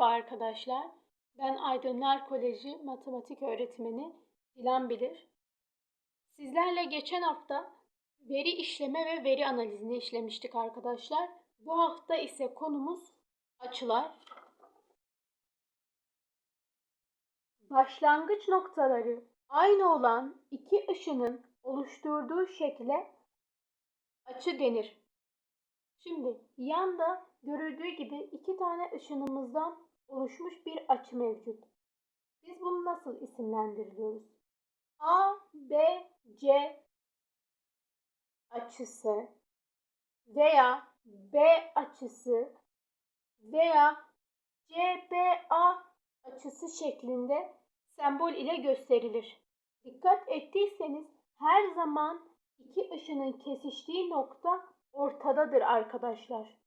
Merhaba arkadaşlar. Ben Aydınlar Koleji Matematik Öğretmeni Dilan Bilir. Sizlerle geçen hafta veri işleme ve veri analizini işlemiştik arkadaşlar. Bu hafta ise konumuz açılar. Başlangıç noktaları aynı olan iki ışının oluşturduğu şekle açı denir. Şimdi yanda görüldüğü gibi iki tane ışınımızdan oluşmuş bir açı mevcut. Biz bunu nasıl isimlendiriyoruz? A, B, C açısı veya B açısı veya CBA açısı şeklinde sembol ile gösterilir. Dikkat ettiyseniz her zaman iki ışının kesiştiği nokta ortadadır arkadaşlar.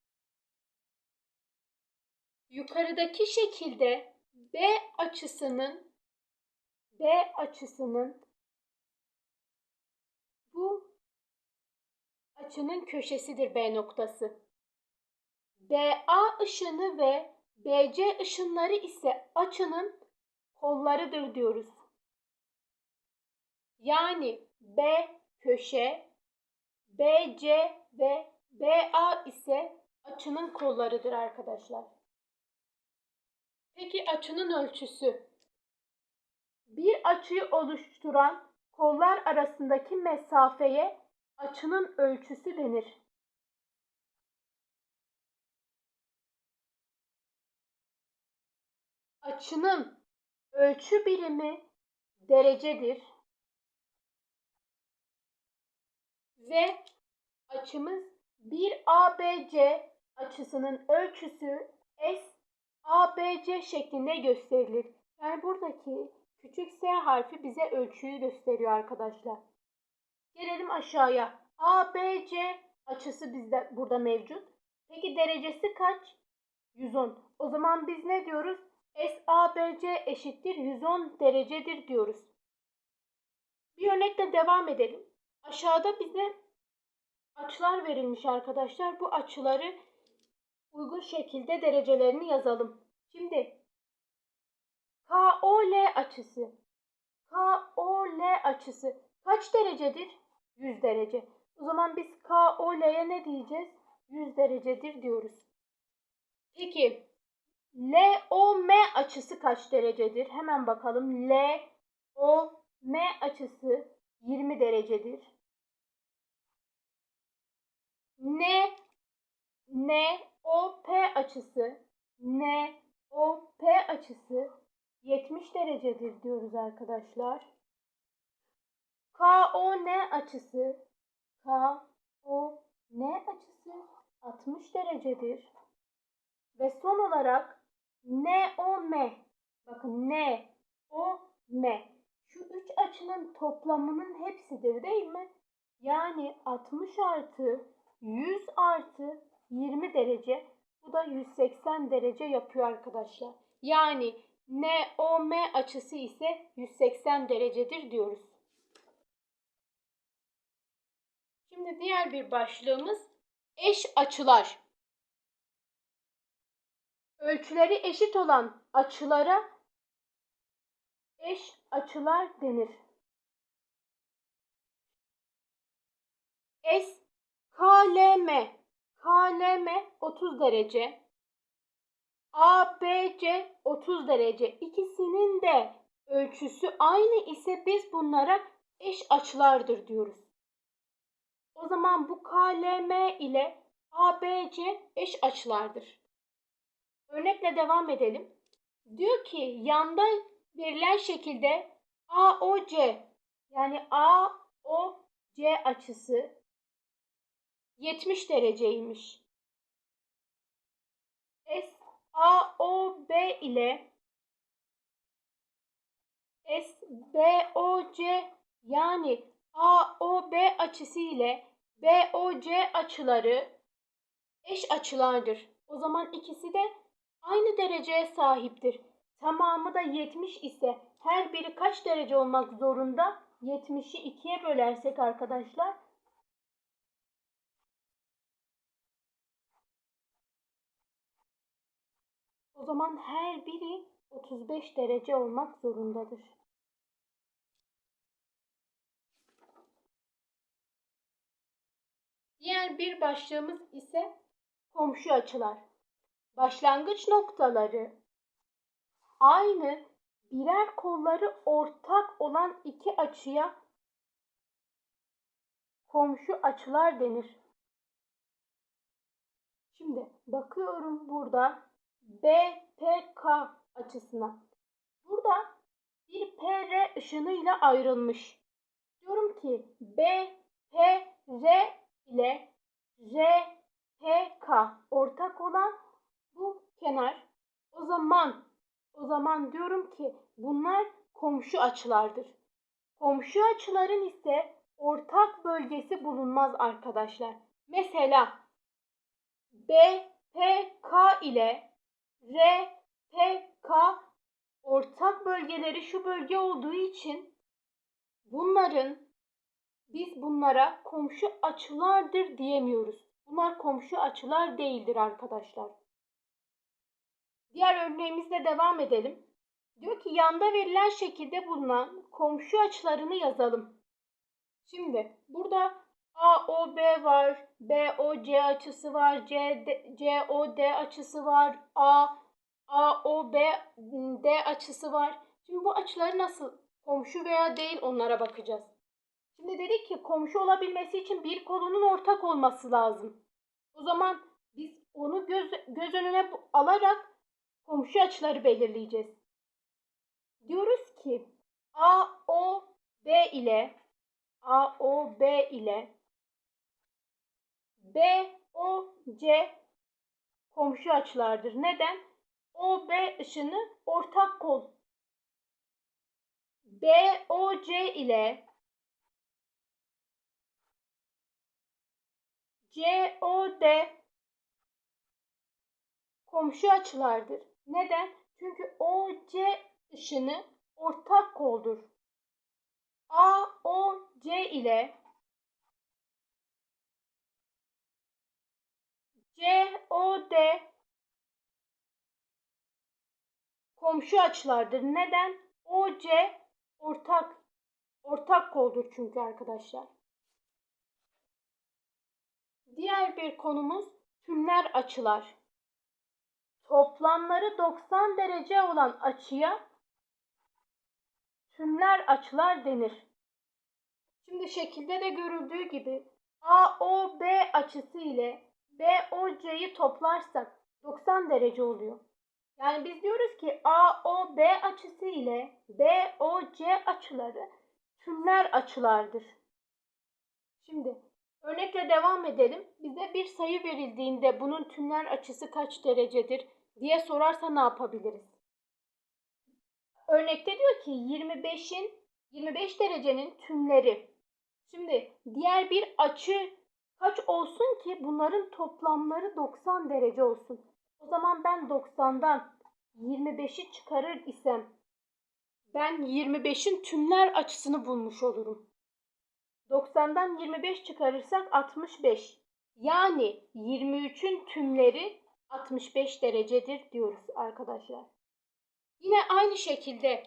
Yukarıdaki şekilde B açısının B açısının bu açının köşesidir B noktası. BA ışını ve BC ışınları ise açının kollarıdır diyoruz. Yani B köşe, BC ve BA ise açının kollarıdır arkadaşlar. Peki açının ölçüsü? Bir açıyı oluşturan kollar arasındaki mesafeye açının ölçüsü denir. Açının ölçü birimi derecedir. Ve açımız bir ABC açısının ölçüsü S ABC şeklinde gösterilir. Yani buradaki küçük S harfi bize ölçüyü gösteriyor arkadaşlar. Gelelim aşağıya. ABC açısı bizde burada mevcut. Peki derecesi kaç? 110. O zaman biz ne diyoruz? SABC eşittir 110 derecedir diyoruz. Bir örnekle devam edelim. Aşağıda bize açılar verilmiş arkadaşlar. Bu açıları uygun şekilde derecelerini yazalım. Şimdi KOL açısı KOL açısı kaç derecedir? 100 derece. O zaman biz KOL'ye ne diyeceğiz? 100 derecedir diyoruz. Peki LOM açısı kaç derecedir? Hemen bakalım. LOM açısı 20 derecedir. N N o P açısı N O P açısı 70 derecedir diyoruz arkadaşlar. K O N açısı K O N açısı 60 derecedir. Ve son olarak N O M bakın N O M şu üç açının toplamının hepsidir değil mi? Yani 60 artı 100 artı 20 derece. Bu da 180 derece yapıyor arkadaşlar. Yani NOM açısı ise 180 derecedir diyoruz. Şimdi diğer bir başlığımız eş açılar. Ölçüleri eşit olan açılara eş açılar denir. S KLM KLM 30 derece. ABC 30 derece. İkisinin de ölçüsü aynı ise biz bunlara eş açılardır diyoruz. O zaman bu KLM ile ABC eş açılardır. Örnekle devam edelim. Diyor ki yanda verilen şekilde AOC yani AOC açısı 70 dereceymiş. SAOB ile SBOC yani AOB açısı ile BOC açıları eş açılardır. O zaman ikisi de aynı dereceye sahiptir. Tamamı da 70 ise her biri kaç derece olmak zorunda? 70'i 2'ye bölersek arkadaşlar O zaman her biri 35 derece olmak zorundadır. Diğer bir başlığımız ise komşu açılar. Başlangıç noktaları aynı birer kolları ortak olan iki açıya komşu açılar denir. Şimdi bakıyorum burada BPK açısına. Burada bir PR ışınıyla ayrılmış. Diyorum ki BPR ile RPK ortak olan bu kenar. O zaman o zaman diyorum ki bunlar komşu açılardır. Komşu açıların ise ortak bölgesi bulunmaz arkadaşlar. Mesela BPK ile RPK ortak bölgeleri şu bölge olduğu için bunların biz bunlara komşu açılardır diyemiyoruz. Bunlar komşu açılar değildir arkadaşlar. Diğer örneğimizle devam edelim. Diyor ki yanda verilen şekilde bulunan komşu açılarını yazalım. Şimdi burada AOB var, BOC açısı var, COD açısı var, A AOB D açısı var. Şimdi bu açıları nasıl komşu veya değil onlara bakacağız. Şimdi dedik ki komşu olabilmesi için bir kolunun ortak olması lazım. O zaman biz onu göz, göz önüne alarak komşu açıları belirleyeceğiz. Diyoruz ki AOB ile AOB ile BOC komşu açılardır. Neden? OB ışını ortak kol. BOC ile COD komşu açılardır. Neden? Çünkü OC ışını ortak koldur. AOC ile COD komşu açılardır. Neden? OC ortak ortak koldur çünkü arkadaşlar. Diğer bir konumuz tümler açılar. Toplamları 90 derece olan açıya tümler açılar denir. Şimdi şekilde de görüldüğü gibi AOB açısı ile BOC'yi toplarsak 90 derece oluyor. Yani biz diyoruz ki AOB açısı ile BOC açıları tümler açılardır. Şimdi örnekle devam edelim. Bize bir sayı verildiğinde bunun tümler açısı kaç derecedir diye sorarsa ne yapabiliriz? Örnekte diyor ki 25'in 25 derecenin tümleri. Şimdi diğer bir açı kaç olsun ki bunların toplamları 90 derece olsun. O zaman ben 90'dan 25'i çıkarır isem ben 25'in tümler açısını bulmuş olurum. 90'dan 25 çıkarırsak 65. Yani 23'ün tümleri 65 derecedir diyoruz arkadaşlar. Yine aynı şekilde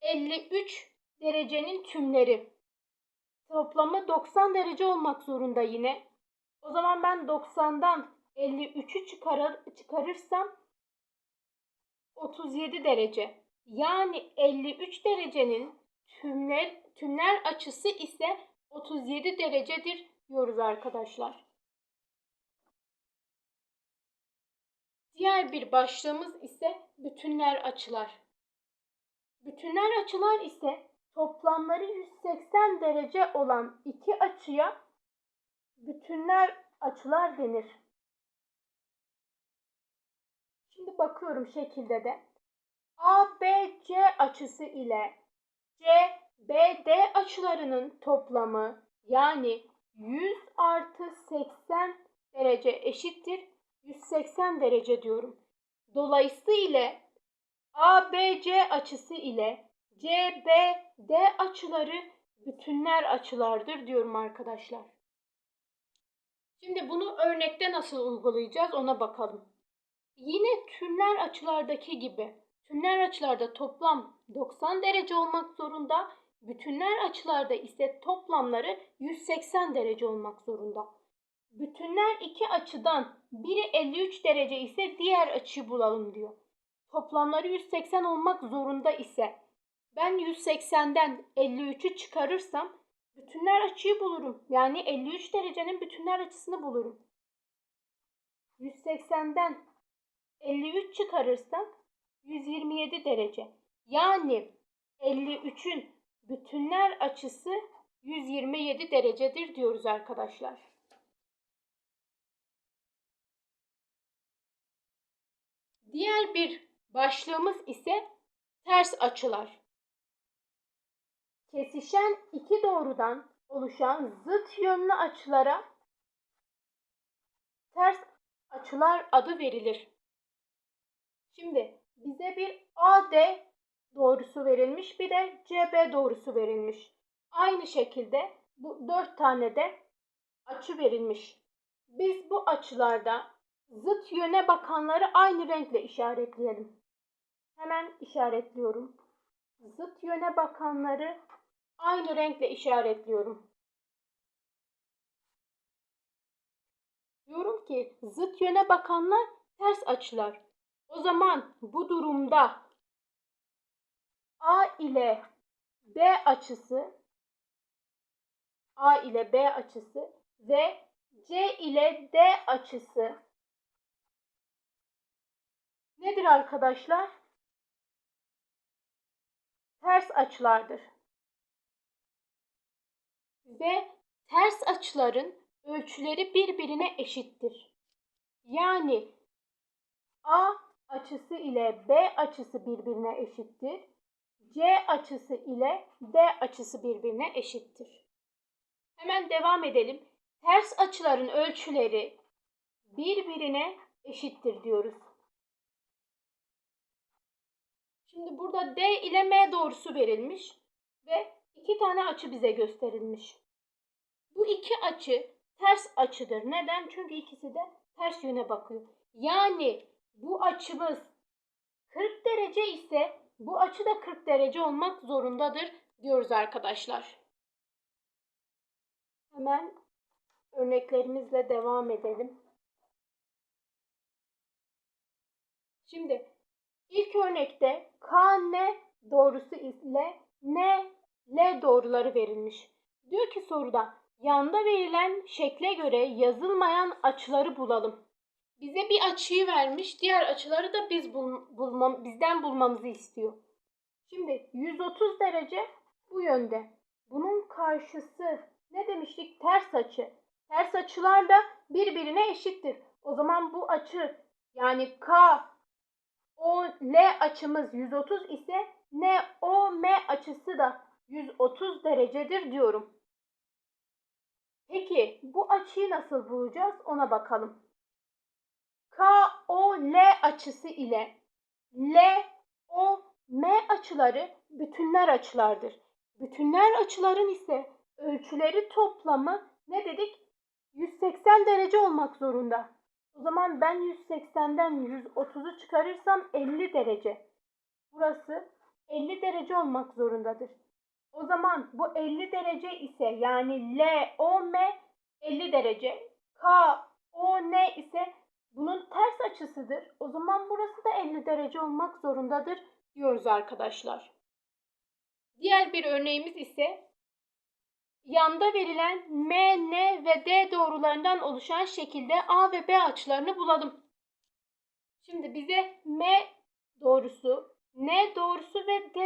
53 derecenin tümleri toplamı 90 derece olmak zorunda yine. O zaman ben 90'dan 53'ü çıkarır, çıkarırsam 37 derece. Yani 53 derecenin tümler tümler açısı ise 37 derecedir diyoruz arkadaşlar. Diğer bir başlığımız ise bütünler açılar. Bütünler açılar ise toplamları 180 derece olan iki açıya bütünler açılar denir. Şimdi bakıyorum şekilde de. ABC açısı ile CBD açılarının toplamı yani 100 artı 80 derece eşittir 180 derece diyorum. Dolayısıyla ABC açısı ile CBD açıları bütünler açılardır diyorum arkadaşlar. Şimdi bunu örnekte nasıl uygulayacağız ona bakalım. Yine tümler açılardaki gibi. Tümler açılarda toplam 90 derece olmak zorunda. Bütünler açılarda ise toplamları 180 derece olmak zorunda. Bütünler iki açıdan biri 53 derece ise diğer açıyı bulalım diyor. Toplamları 180 olmak zorunda ise ben 180'den 53'ü çıkarırsam bütünler açıyı bulurum. Yani 53 derecenin bütünler açısını bulurum. 180'den 53 çıkarırsam 127 derece. Yani 53'ün bütünler açısı 127 derecedir diyoruz arkadaşlar. Diğer bir başlığımız ise ters açılar. Kesişen iki doğrudan oluşan zıt yönlü açılara ters açılar adı verilir. Şimdi bize bir AD doğrusu verilmiş bir de CB doğrusu verilmiş. Aynı şekilde bu dört tane de açı verilmiş. Biz bu açılarda zıt yöne bakanları aynı renkle işaretleyelim. Hemen işaretliyorum. Zıt yöne bakanları aynı renkle işaretliyorum. Diyorum ki zıt yöne bakanlar ters açılar. O zaman bu durumda A ile B açısı A ile B açısı ve C ile D açısı nedir arkadaşlar? Ters açılardır. Ve ters açıların ölçüleri birbirine eşittir. Yani A açısı ile B açısı birbirine eşittir. C açısı ile D açısı birbirine eşittir. Hemen devam edelim. Ters açıların ölçüleri birbirine eşittir diyoruz. Şimdi burada D ile M doğrusu verilmiş ve iki tane açı bize gösterilmiş. Bu iki açı ters açıdır. Neden? Çünkü ikisi de ters yöne bakıyor. Yani bu açımız 40 derece ise bu açı da 40 derece olmak zorundadır diyoruz arkadaşlar. Hemen örneklerimizle devam edelim. Şimdi ilk örnekte KN doğrusu ile N L doğruları verilmiş. Diyor ki soruda yanda verilen şekle göre yazılmayan açıları bulalım. Bize bir açıyı vermiş, diğer açıları da biz bul, bulmam, bizden bulmamızı istiyor. Şimdi 130 derece bu yönde. Bunun karşısı ne demiştik? Ters açı. Ters açılar da birbirine eşittir. O zaman bu açı yani K O L açımız 130 ise N O M açısı da 130 derecedir diyorum. Peki bu açıyı nasıl bulacağız ona bakalım. KOL açısı ile LOM açıları bütünler açılardır. Bütünler açıların ise ölçüleri toplamı ne dedik? 180 derece olmak zorunda. O zaman ben 180'den 130'u çıkarırsam 50 derece. Burası 50 derece olmak zorundadır. O zaman bu 50 derece ise yani LOM 50 derece, KON ise bunun ters açısıdır. O zaman burası da 50 derece olmak zorundadır diyoruz arkadaşlar. Diğer bir örneğimiz ise yanda verilen M, N ve D doğrularından oluşan şekilde A ve B açılarını bulalım. Şimdi bize M doğrusu, N doğrusu ve D